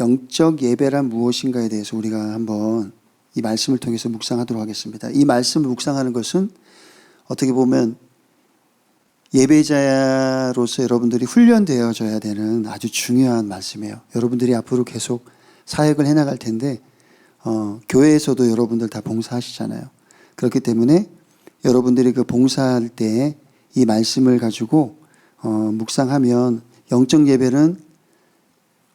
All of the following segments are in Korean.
영적 예배란 무엇인가에 대해서 우리가 한번 이 말씀을 통해서 묵상하도록 하겠습니다. 이 말씀을 묵상하는 것은 어떻게 보면 예배자로서 여러분들이 훈련되어져야 되는 아주 중요한 말씀이에요. 여러분들이 앞으로 계속 사역을 해나갈 텐데, 어, 교회에서도 여러분들 다 봉사하시잖아요. 그렇기 때문에 여러분들이 그 봉사할 때 이 말씀을 가지고 어, 묵상하면 영적 예배는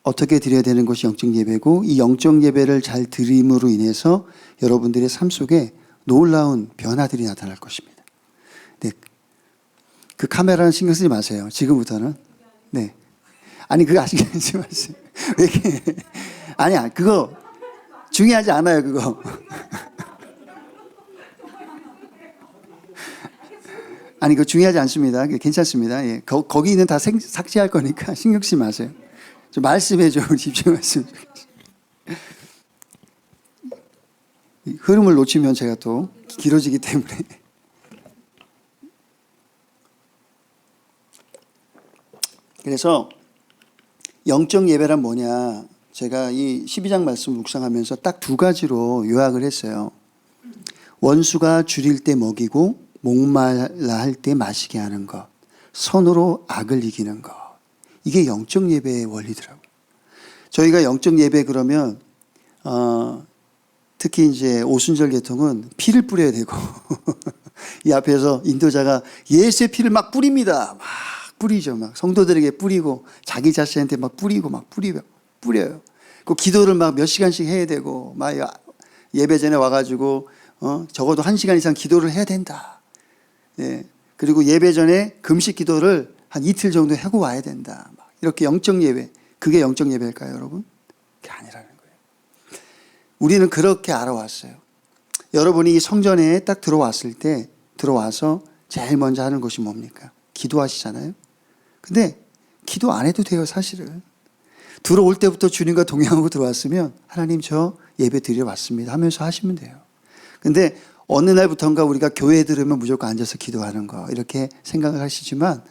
어떻게 드려야 되는 것이 영적 예배고 이 영적 예배를 잘 드림으로 인해서 여러분들의 삶 속에 놀라운 변화들이 나타날 것입니다. 네. 그 카메라는 신경 쓰지 마세요. 지금부터는. 네. 아니, 그거 아직 하지 마세요. 왜 이렇게. 아니야, 그거 중요하지 않아요, 그거. 아니, 그거 중요하지 않습니다. 괜찮습니다. 예. 거, 거기는 다 생, 삭제할 거니까 신경 쓰지 마세요. 좀 말씀에 좀 집중했으면. 이 흐름을 놓치면 제가 또 길어지기 때문에. 그래서 영적 예배란 뭐냐? 제가 이 12장 말씀 묵상하면서 딱 두 가지로 요약을 했어요. 원수가 줄일 때 먹이고 목말라 할 때 마시게 하는 것. 선으로 악을 이기는 것. 이게 영적 예배의 원리더라고요. 저희가 영적 예배 그러면 어, 특히 이제 오순절 계통은 피를 뿌려야 되고 이 앞에서 인도자가 예수의 피를 막 뿌립니다. 막 뿌리죠. 막 성도들에게 뿌리고 자기 자신한테 막 뿌리고 막 뿌리고 뿌려요. 그 기도를 막 몇 시간씩 해야 되고 막 예배 전에 와가지고 어, 적어도 한 시간 이상 기도를 해야 된다. 예. 그리고 예배 전에 금식 기도를 한 이틀 정도 하고 와야 된다. 막 이렇게 영적 예배. 그게 영적 예배일까요, 여러분? 그게 아니라는 거예요. 우리는 그렇게 알아왔어요. 여러분이 이 성전에 딱 들어왔을 때 들어와서 제일 먼저 하는 것이 뭡니까? 기도하시잖아요. 근데 기도 안 해도 돼요, 사실은. 들어올 때부터 주님과 동행하고 들어왔으면 하나님 저 예배 드리러 왔습니다 하면서 하시면 돼요. 근데 어느 날부턴가 우리가 교회에 들으면 무조건 앉아서 기도하는 거 이렇게 생각을 하시지만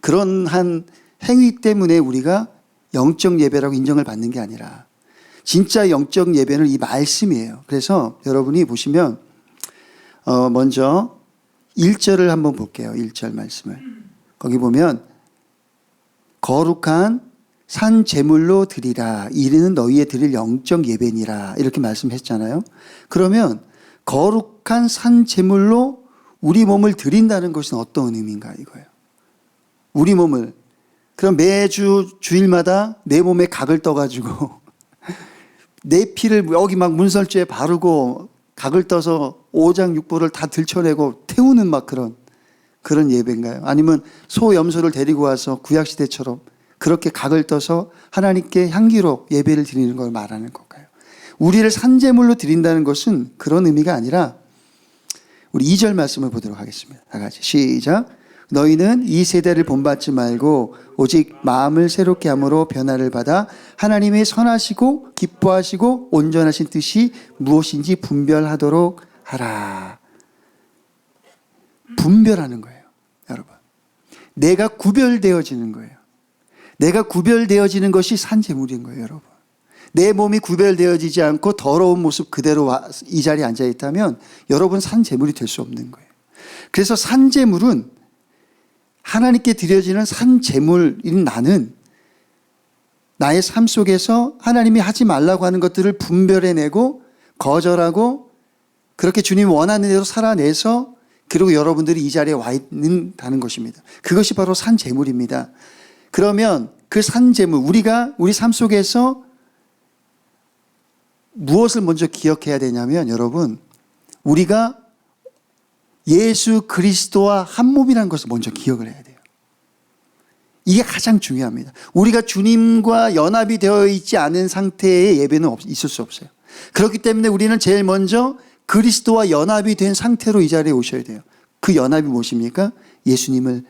그런 한 행위 때문에 우리가 영적 예배라고 인정을 받는 게 아니라 진짜 영적 예배는 이 말씀이에요. 그래서 여러분이 보시면 어 먼저 1절을 한번 볼게요. 1절 말씀을. 거기 보면 거룩한 산 제물로 드리라 이르는 너희의 드릴 영적 예배니라 이렇게 말씀했잖아요. 그러면 거룩한 산 제물로 우리 몸을 드린다는 것은 어떤 의미인가 이거예요. 우리 몸을 그럼 매주 주일마다 내 몸에 각을 떠가지고 내 피를 여기 막 문설주에 바르고 각을 떠서 오장육부를 다 들춰내고 태우는 막 그런 그런 예배인가요? 아니면 소 염소를 데리고 와서 구약 시대처럼 그렇게 각을 떠서 하나님께 향기로 예배를 드리는 걸 말하는 걸까요? 우리를 산재물로 드린다는 것은 그런 의미가 아니라 우리 2절 말씀을 보도록 하겠습니다. 다 같이 시작. 너희는 이 세대를 본받지 말고 오직 마음을 새롭게 함으로 변화를 받아 하나님의 선하시고 기뻐하시고 온전하신 뜻이 무엇인지 분별하도록 하라. 분별하는 거예요, 여러분. 내가 구별되어지는 거예요. 내가 구별되어지는 것이 산재물인 거예요, 여러분. 내 몸이 구별되어지지 않고 더러운 모습 그대로 이 자리에 앉아 있다면 여러분 산재물이 될 수 없는 거예요. 그래서 산재물은 하나님께 드려지는 산재물인 나는 나의 삶 속에서 하나님이 하지 말라고 하는 것들을 분별해내고 거절하고 그렇게 주님 원하는 대로 살아내서 그리고 여러분들이 이 자리에 와 있는다는 것입니다. 그것이 바로 산재물입니다. 그러면 그 산재물, 우리가 우리 삶 속에서 무엇을 먼저 기억해야 되냐면 여러분, 우리가 예수 그리스도와 한 몸이라는 것을 먼저 기억을 해야 돼요. 이게 가장 중요합니다. 우리가 주님과 연합이 되어 있지 않은 상태의 예배는 있을 수 없어요. 그렇기 때문에 우리는 제일 먼저 그리스도와 연합이 된 상태로 이 자리에 오셔야 돼요. 그 연합이 무엇입니까? 예수님을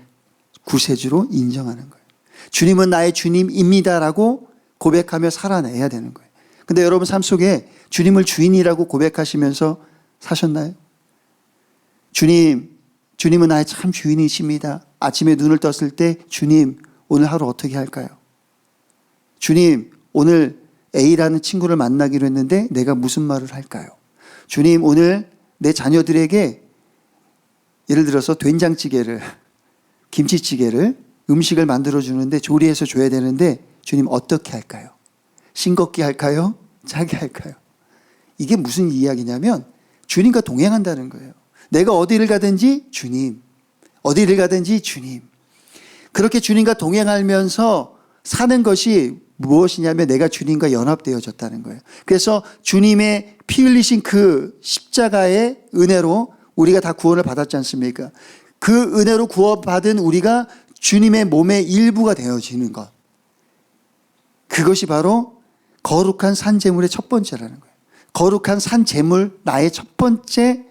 구세주로 인정하는 거예요. 주님은 나의 주님입니다라고 고백하며 살아내야 되는 거예요. 근데 여러분 삶 속에 주님을 주인이라고 고백하시면서 사셨나요? 주님, 주님은 나의 참 주인이십니다. 아침에 눈을 떴을 때 주님, 오늘 하루 어떻게 할까요? 주님, 오늘 A라는 친구를 만나기로 했는데 내가 무슨 말을 할까요? 주님, 오늘 내 자녀들에게 예를 들어서 된장찌개를, 김치찌개를, 음식을 만들어 주는데 조리해서 줘야 되는데 주님 어떻게 할까요? 싱겁게 할까요? 짜게 할까요? 이게 무슨 이야기냐면 주님과 동행한다는 거예요. 내가 어디를 가든지 주님, 어디를 가든지 주님. 그렇게 주님과 동행하면서 사는 것이 무엇이냐면 내가 주님과 연합되어졌다는 거예요. 그래서 주님의 피 흘리신 그 십자가의 은혜로 우리가 다 구원을 받았지 않습니까? 그 은혜로 구원받은 우리가 주님의 몸의 일부가 되어지는 것. 그것이 바로 거룩한 산재물의 첫 번째라는 거예요. 거룩한 산재물, 나의 첫 번째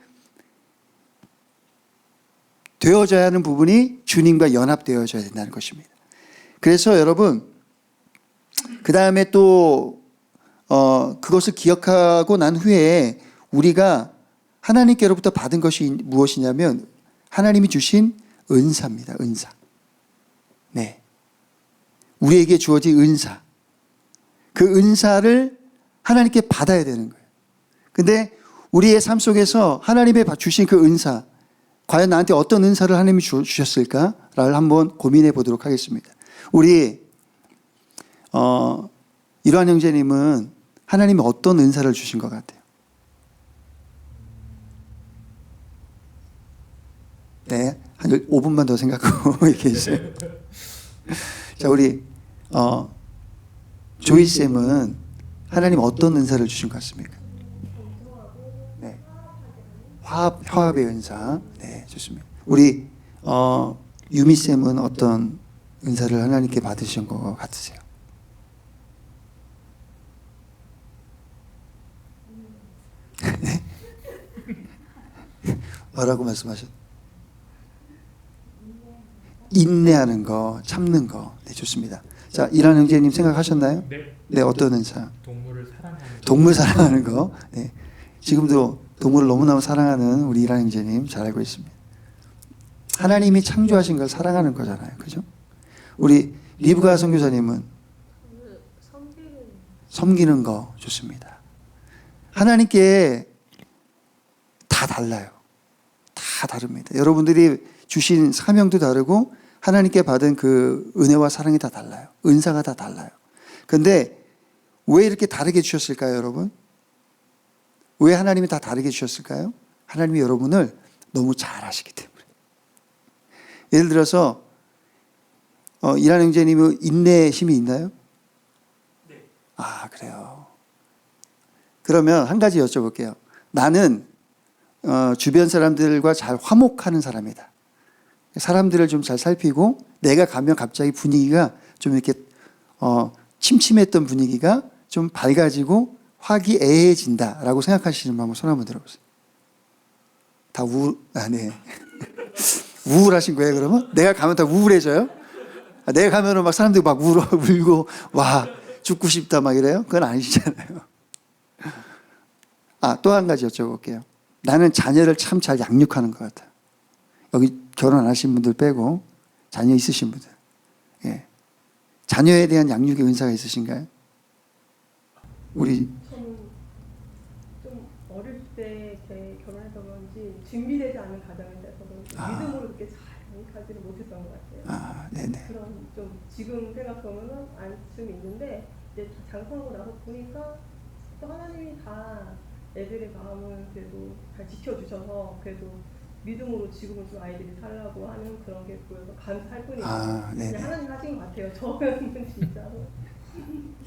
되어져야 하는 부분이 주님과 연합되어져야 된다는 것입니다. 그래서 여러분, 그 다음에 또, 어, 그것을 기억하고 난 후에 우리가 하나님께로부터 받은 것이 무엇이냐면 하나님이 주신 은사입니다. 은사. 네. 우리에게 주어진 은사. 그 은사를 하나님께 받아야 되는 거예요. 근데 우리의 삶 속에서 하나님의 주신 그 은사, 과연 나한테 어떤 은사를 하나님이 주셨을까를 한번 고민해 보도록 하겠습니다. 우리 어, 이러한 형제님은 하나님이 어떤 은사를 주신 것 같아요? 네, 한 5분만 더 생각하고 얘기해 자, 우리 어, 조이 쌤은 하나님 어떤 은사를 주신 것 같습니까? 네, 화합 화합의 은사. 네, 좋습니다. 우리 어, 유미 쌤은 어떤 은사를 하나님께 받으신 것 같으세요? 뭐라고 말씀하셨? 인내하는 거, 참는 거. 네, 좋습니다. 자, 이란 형제님 생각하셨나요? 네. 네, 어떤 은사? 동물을 사랑하는 동물 사랑하는 거. 네. 지금도 동물을 너무너무 사랑하는 우리 이란 형제님 잘 알고 있습니다. 하나님이 창조하신 걸 사랑하는 거잖아요. 그죠? 우리 리브가 선교사님은 섬기는 거 좋습니다. 하나님께 다 달라요. 다 다릅니다. 여러분들이 주신 사명도 다르고 하나님께 받은 그 은혜와 사랑이 다 달라요. 은사가 다 달라요. 근데 왜 이렇게 다르게 주셨을까요, 여러분? 왜 하나님이 다 다르게 주셨을까요? 하나님이 여러분을 너무 잘 아시기 때문에. 예를 들어서, 어, 이란 형제님은 인내의 힘이 있나요? 네. 아, 그래요. 그러면 한 가지 여쭤볼게요. 나는 어, 주변 사람들과 잘 화목하는 사람이다. 사람들을 좀 잘 살피고 내가 가면 갑자기 분위기가 좀 이렇게 어, 침침했던 분위기가 좀 밝아지고 화기애애해진다라고 생각하시는 분 한번 손 한번 들어보세요. 다 우, 아, 네. 우울하신 거예요, 그러면? 내가 가면 다 우울해져요? 아, 내가 가면은 막 사람들이 막 울어, 울고, 와, 죽고 싶다 막 이래요? 그건 아니잖아요. 아, 또 한 가지 여쭤볼게요. 나는 자녀를 참 잘 양육하는 것 같아요. 여기 결혼 안 하신 분들 빼고 자녀 있으신 분들. 예. 자녀에 대한 양육의 은사가 있으신가요? 우리 저는 좀 어릴 때 이렇게 결혼해서 그런지 준비되지 않은 가정이 돼서 그런지 아. 믿음으로 그렇게 잘 가지를 못했던 것 같아요. 아, 네네. 그런 좀 지금 생각하면은 안심이 있는데 이제 장사하고 나서 보니까 또 하나님이 다 애들의 마음을 그래도 잘 지켜주셔서 그래도 믿음으로 지금은 좀 아이들이 살라고 하는 그런 게 보여서 감사할 뿐이에요. 아, 네네. 하나님 하신 것 같아요. 저는 진짜로.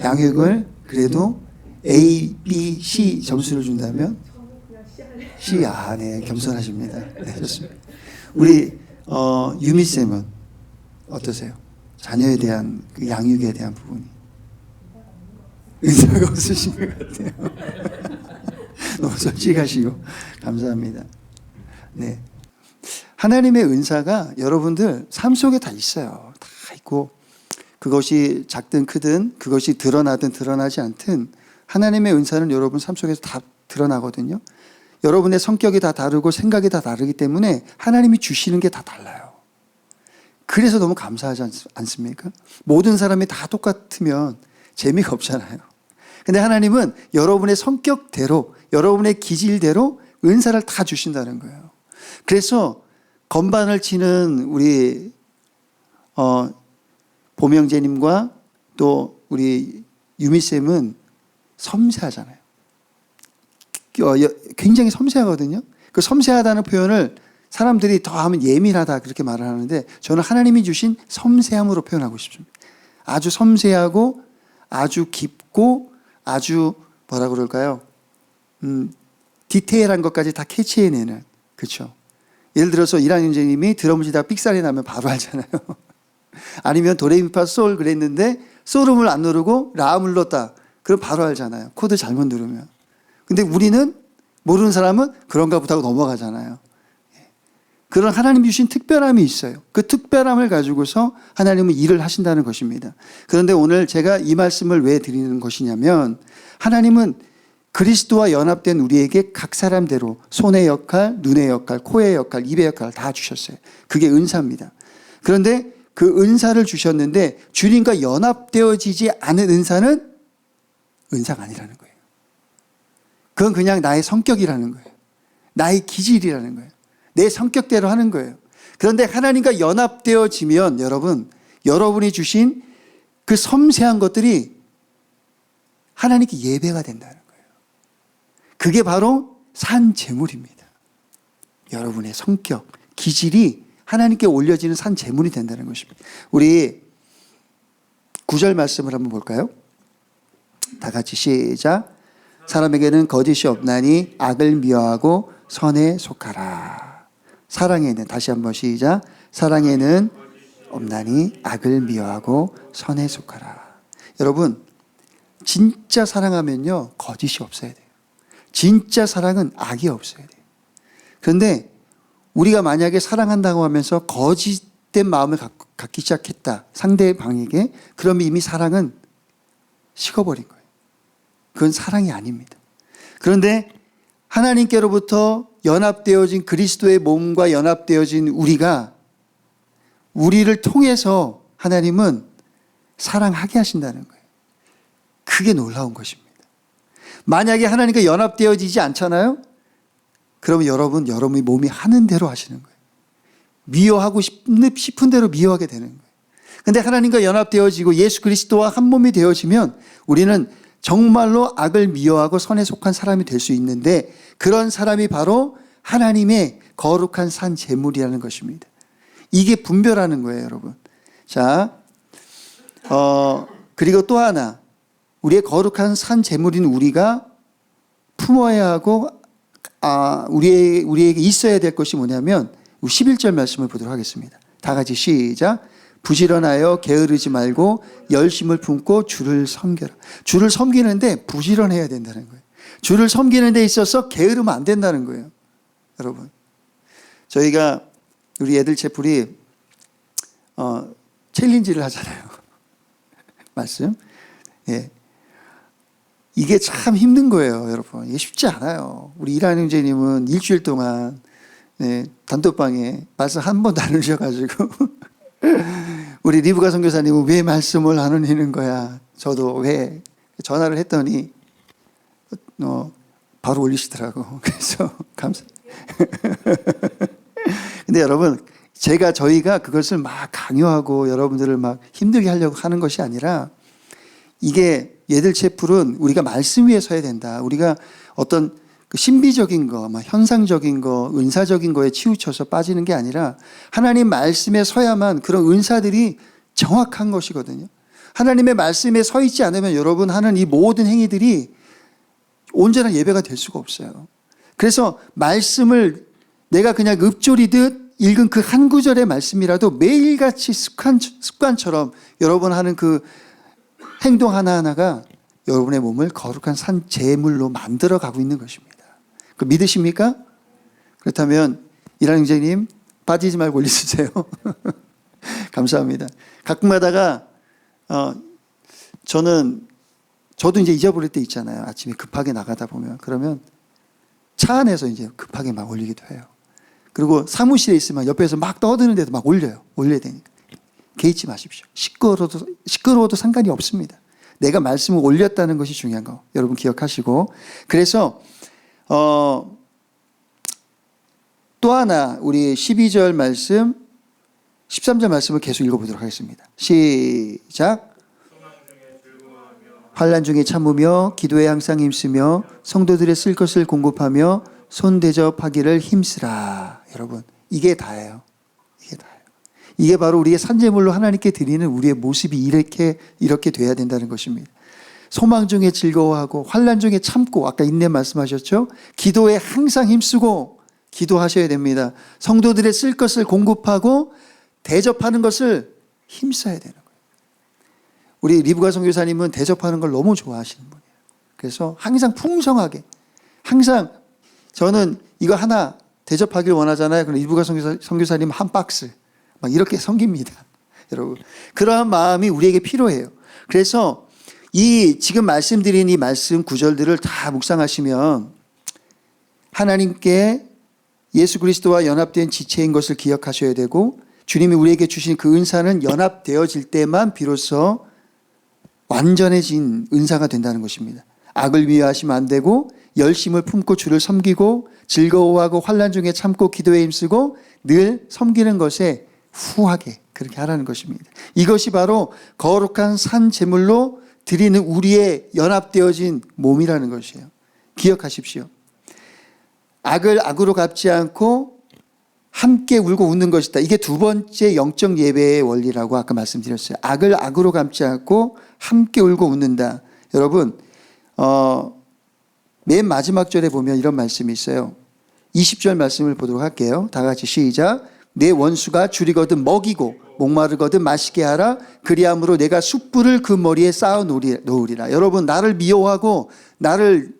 양육을 그래도 A, B, C 점수를 준다면 아, 네, 겸손하십니다. 네, 좋습니다. 우리 어, 유미 쌤은 어떠세요? 자녀에 대한 그 양육에 대한 부분이 의사가 없으신 것 같아요. 너무 솔직하시고 감사합니다. 네, 하나님의 은사가 여러분들 삶 속에 다 있어요. 다 있고 그것이 작든 크든 그것이 드러나든 드러나지 않든 하나님의 은사는 여러분 삶 속에서 다 드러나거든요. 여러분의 성격이 다 다르고 생각이 다 다르기 때문에 하나님이 주시는 게 다 달라요. 그래서 너무 감사하지 않- 않습니까? 모든 사람이 다 똑같으면 재미가 없잖아요. 근데 하나님은 여러분의 성격대로, 여러분의 기질대로 은사를 다 주신다는 거예요. 그래서 건반을 치는 우리 어, 보명재님과 또 우리 유미쌤은 섬세하잖아요. 어, 여- 굉장히 섬세하거든요. 그 섬세하다는 표현을 사람들이 더 하면 예민하다 그렇게 말을 하는데 저는 하나님이 주신 섬세함으로 표현하고 싶습니다. 아주 섬세하고 아주 깊고 아주 뭐라 그럴까요? 음, 디테일한 것까지 다 캐치해내는 그렇죠. 예를 들어서 이란 형제님이 드럼을 치다가 삑사리 나면 바로 알잖아요. 아니면 도레미파 솔 그랬는데 솔음을 안 누르고 라음을 넣었다. 그럼 바로 알잖아요. 코드 잘못 누르면. 근데 우리는 모르는 사람은 그런가 보다 하고 넘어가잖아요. 예. 그런 하나님 주신 특별함이 있어요. 그 특별함을 가지고서 하나님은 일을 하신다는 것입니다. 그런데 오늘 제가 이 말씀을 왜 드리는 것이냐면 하나님은 그리스도와 연합된 우리에게 각 사람대로 손의 역할, 눈의 역할, 코의 역할, 입의 역할을 다 주셨어요. 그게 은사입니다. 그런데 그 은사를 주셨는데 주님과 연합되어지지 않은 은사는 은사가 아니라는 거예요. 그건 그냥 나의 성격이라는 거예요. 나의 기질이라는 거예요. 내 성격대로 하는 거예요. 그런데 하나님과 연합되어지면 여러분, 여러분이 주신 그 섬세한 것들이 하나님께 예배가 된다는 거예요. 그게 바로 산 제물입니다. 여러분의 성격, 기질이 하나님께 올려지는 산 제물이 된다는 것입니다. 우리 구절 말씀을 한번 볼까요? 다 같이 시작. 사람에게는 거짓이 없나니 악을 미워하고 선에 속하라. 사랑에는 다시 한번 시작. 사랑에는 없나니 악을 미워하고 선에 속하라. 여러분 진짜 사랑하면요 거짓이 없어야 돼요. 진짜 사랑은 악이 없어야 돼요. 그런데 우리가 만약에 사랑한다고 하면서 거짓된 마음을 갖- 갖기 시작했다 상대방에게 그러면 이미 사랑은 식어버린 거예요. 그건 사랑이 아닙니다. 그런데 하나님께로부터 연합되어진 그리스도의 몸과 연합되어진 우리가 우리를 통해서 하나님은 사랑하게 하신다는 거예요. 그게 놀라운 것입니다. 만약에 하나님과 연합되어지지 않잖아요? 그러면 여러분, 여러분이 몸이 하는 대로 하시는 거예요. 미워하고 싶은 대로 미워하게 되는 거예요. 근데 하나님과 연합되어지고 예수 그리스도와 한 몸이 되어지면 우리는 정말로 악을 미워하고 선에 속한 사람이 될 수 있는데 그런 사람이 바로 하나님의 거룩한 산 제물이라는 것입니다. 이게 분별하는 거예요, 여러분. 자, 어, 그리고 또 하나. 우리의 거룩한 산 제물인 우리가 품어야 하고 아, 우리의, 우리에게 있어야 될 것이 뭐냐면 11절 말씀을 보도록 하겠습니다. 다 같이 시작. 부지런하여 게으르지 말고 열심을 품고 주를 섬겨라. 주를 섬기는데 부지런해야 된다는 거예요. 주를 섬기는 데 있어서 게으르면 안 된다는 거예요. 여러분. 저희가 우리 애들 채플이 어, 챌린지를 하잖아요. 말씀. 예. 이게 참 힘든 거예요, 여러분. 이게 쉽지 않아요. 우리 이란 형제님은 일주일 동안 네, 단톡방에 말씀 한 번 나누셔가지고 우리 리브가 선교사님은 왜 말씀을 안 올리는 거야? 저도 왜 전화를 했더니 어, 바로 올리시더라고. 그래서 감사. 근데 여러분 제가 저희가 그것을 막 강요하고 여러분들을 막 힘들게 하려고 하는 것이 아니라 이게 얘들 채플은 우리가 말씀 위에 서야 된다. 우리가 어떤 그 신비적인 거, 막 현상적인 거, 은사적인 거에 치우쳐서 빠지는 게 아니라 하나님 말씀에 서야만 그런 은사들이 정확한 것이거든요. 하나님의 말씀에 서 있지 않으면 여러분 하는 이 모든 행위들이 온전한 예배가 될 수가 없어요. 그래서 말씀을 내가 그냥 읊조리듯 읽은 그 한 구절의 말씀이라도 매일같이 습관, 습관처럼 여러분 하는 그 행동 하나하나가 여러분의 몸을 거룩한 산 제물로 만들어 가고 있는 것입니다. 그 믿으십니까? 그렇다면 이란 형제님 빠지지 말고 올리세요. 감사합니다. 가끔가다가 어 저는 저도 이제 잊어버릴 때 있잖아요. 아침에 급하게 나가다 보면 그러면 차 안에서 이제 급하게 막 올리기도 해요. 그리고 사무실에 있으면 옆에서 막 떠드는데도 막 올려요. 올려야 되니까. 개의치 마십시오. 시끄러워도, 시끄러워도 상관이 없습니다. 내가 말씀을 올렸다는 것이 중요한 거. 여러분 기억하시고. 그래서 어, 또 하나 우리 12절 말씀 13절 말씀을 계속 읽어보도록 하겠습니다. 시작. 환란 중에 참으며 기도에 항상 힘쓰며 성도들의 쓸 것을 공급하며 손 대접하기를 힘쓰라. 여러분 이게 다예요. 이게 다예요. 이게 바로 우리의 산재물로 하나님께 드리는 우리의 모습이 이렇게 이렇게 돼야 된다는 것입니다. 소망 중에 즐거워하고 환란 중에 참고 아까 인내 말씀하셨죠? 기도에 항상 힘쓰고 기도하셔야 됩니다. 성도들의 쓸 것을 공급하고 대접하는 것을 힘써야 되는 거예요. 우리 리브가 선교사님은 대접하는 걸 너무 좋아하시는 분이에요. 그래서 항상 풍성하게 항상 저는 이거 하나 대접하길 원하잖아요. 그럼 리브가 선교사, 선교사님 한 박스 막 이렇게 섬깁니다. 여러분 그러한 마음이 우리에게 필요해요. 그래서 이 지금 말씀드린 이 말씀 구절들을 다 묵상하시면 하나님께 예수 그리스도와 연합된 지체인 것을 기억하셔야 되고 주님이 우리에게 주신 그 은사는 연합되어질 때만 비로소 완전해진 은사가 된다는 것입니다. 악을 위하시면 안 되고 열심을 품고 주를 섬기고 즐거워하고 환란 중에 참고 기도에 힘쓰고 늘 섬기는 것에 후하게 그렇게 하라는 것입니다. 이것이 바로 거룩한 산 제물로 드리는 우리의 연합되어진 몸이라는 것이에요. 기억하십시오. 악을 악으로 갚지 않고 함께 울고 웃는 것이다. 이게 두 번째 영적 예배의 원리라고 아까 말씀드렸어요. 악을 악으로 갚지 않고 함께 울고 웃는다. 여러분, 어, 맨 마지막 절에 보면 이런 말씀이 있어요. 20절 말씀을 보도록 할게요. 다 같이 시작. 내 원수가 줄이거든 먹이고 목마르거든 마시게 하라. 그리함으로 내가 숯불을 그 머리에 쌓아 놓으리라. 여러분, 나를 미워하고 나를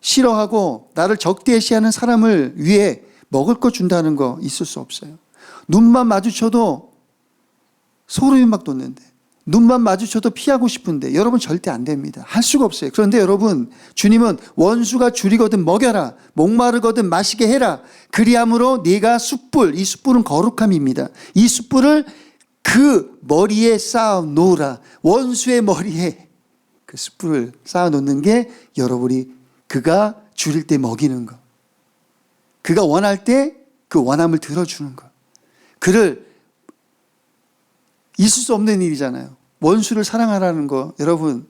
싫어하고 나를 적대시하는 사람을 위해 먹을 거 준다는 거 있을 수 없어요. 눈만 마주쳐도 소름이 막 돋는데 눈만 마주쳐도 피하고 싶은데 여러분 절대 안 됩니다. 할 수가 없어요. 그런데 여러분 주님은 원수가 줄이거든 먹여라 목마르거든 마시게 해라 그리함으로 네가 숯불 이 숯불은 거룩함입니다. 이 숯불을 그 머리에 쌓아 놓으라 원수의 머리에 그 숯불을 쌓아 놓는 게 여러분이 그가 줄일 때 먹이는 것. 그가 원할 때 그 원함을 들어주는 것. 그를 있을 수 없는 일이잖아요. 원수를 사랑하라는 거, 여러분,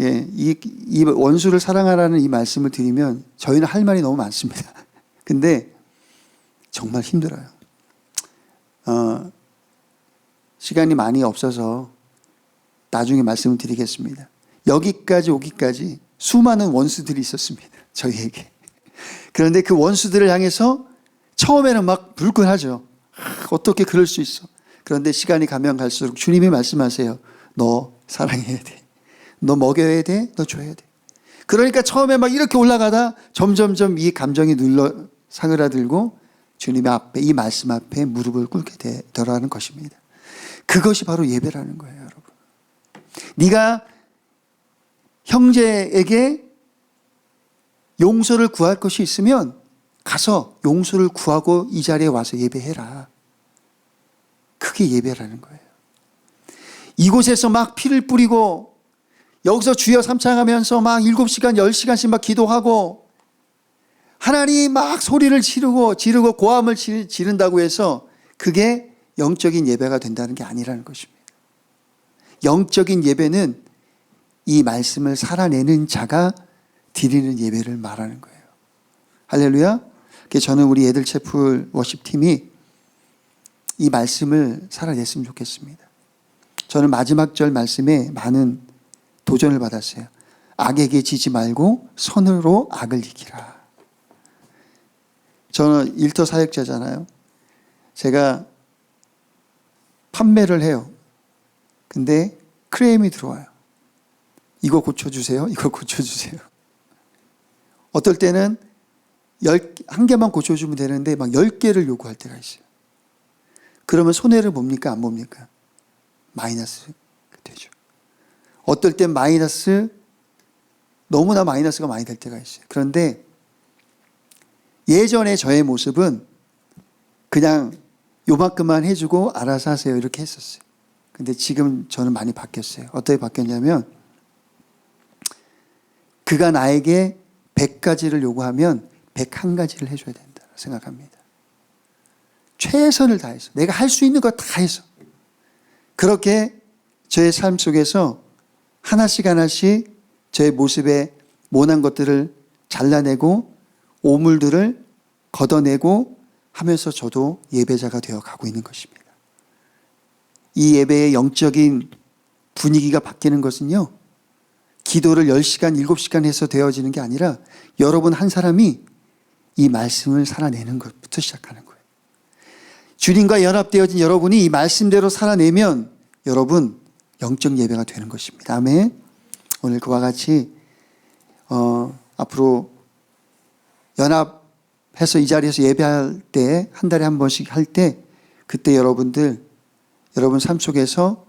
예, 이, 이 원수를 사랑하라는 이 말씀을 드리면 저희는 할 말이 너무 많습니다. 근데 정말 힘들어요. 어, 시간이 많이 없어서 나중에 말씀을 드리겠습니다. 여기까지 오기까지 수많은 원수들이 있었습니다. 저희에게. 그런데 그 원수들을 향해서 처음에는 막 불끈하죠. 아, 어떻게 그럴 수 있어. 그런데 시간이 가면 갈수록 주님이 말씀하세요. 너 사랑해야 돼. 너 먹여야 돼. 너 줘야 돼. 그러니까 처음에 막 이렇게 올라가다 점점점 이 감정이 눌러 사그라들고 주님의 앞에 이 말씀 앞에 무릎을 꿇게 되더라는 것입니다. 그것이 바로 예배라는 거예요, 여러분. 네가 형제에게 용서를 구할 것이 있으면 가서 용서를 구하고 이 자리에 와서 예배해라. 그게 예배라는 거예요. 이곳에서 막 피를 뿌리고 여기서 주여 삼창하면서 막 7시간, 10시간씩 막 기도하고 하나님 막 소리를 지르고 지르고 고함을 지른다고 해서 그게 영적인 예배가 된다는 게 아니라는 것입니다. 영적인 예배는 이 말씀을 살아내는 자가 드리는 예배를 말하는 거예요. 할렐루야. 저는 우리 애들 채플 워십 팀이 이 말씀을 살아냈으면 좋겠습니다. 저는 마지막 절 말씀에 많은 도전을 받았어요. 악에게 지지 말고 선으로 악을 이기라. 저는 일터 사역자잖아요. 제가 판매를 해요. 근데 크레임이 들어와요. 이거 고쳐주세요. 이거 고쳐주세요. 어떨 때는 열, 한 개만 고쳐주면 되는데 막열 개를 요구할 때가 있어요. 그러면 손해를 봅니까? 안 봅니까? 마이너스 되죠. 어떨 땐 마이너스, 너무나 마이너스가 많이 될 때가 있어요. 그런데 예전에 저의 모습은 그냥 요만큼만 해주고 알아서 하세요. 이렇게 했었어요. 근데 지금 저는 많이 바뀌었어요. 어떻게 바뀌었냐면 그가 나에게 100가지를 요구하면 101가지를 해줘야 된다 생각합니다. 최선을 다해서 내가 할 수 있는 거 다 해서 그렇게 저의 삶 속에서 하나씩 하나씩 저의 모습에 모난 것들을 잘라내고 오물들을 걷어내고 하면서 저도 예배자가 되어 가고 있는 것입니다. 이 예배의 영적인 분위기가 바뀌는 것은요. 기도를 10시간, 7시간 해서 되어지는 게 아니라 여러분 한 사람이 이 말씀을 살아내는 것부터 시작하는 거예요. 주님과 연합되어진 여러분이 이 말씀대로 살아내면 여러분 영적 예배가 되는 것입니다. 아멘. 오늘 그와 같이 어, 앞으로 연합해서 이 자리에서 예배할 때 한 달에 한 번씩 할 때 그때 여러분들 여러분 삶 속에서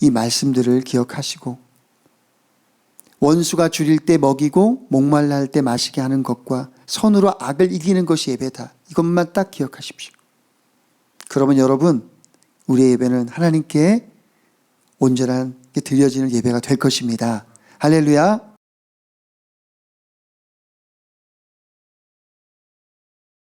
이 말씀들을 기억하시고 원수가 줄일 때 먹이고 목말라 할 때 마시게 하는 것과 손으로 악을 이기는 것이 예배다. 이것만 딱 기억하십시오. 그러면 여러분 우리의 예배는 하나님께 온전한 게 드려지는 예배가 될 것입니다. 할렐루야.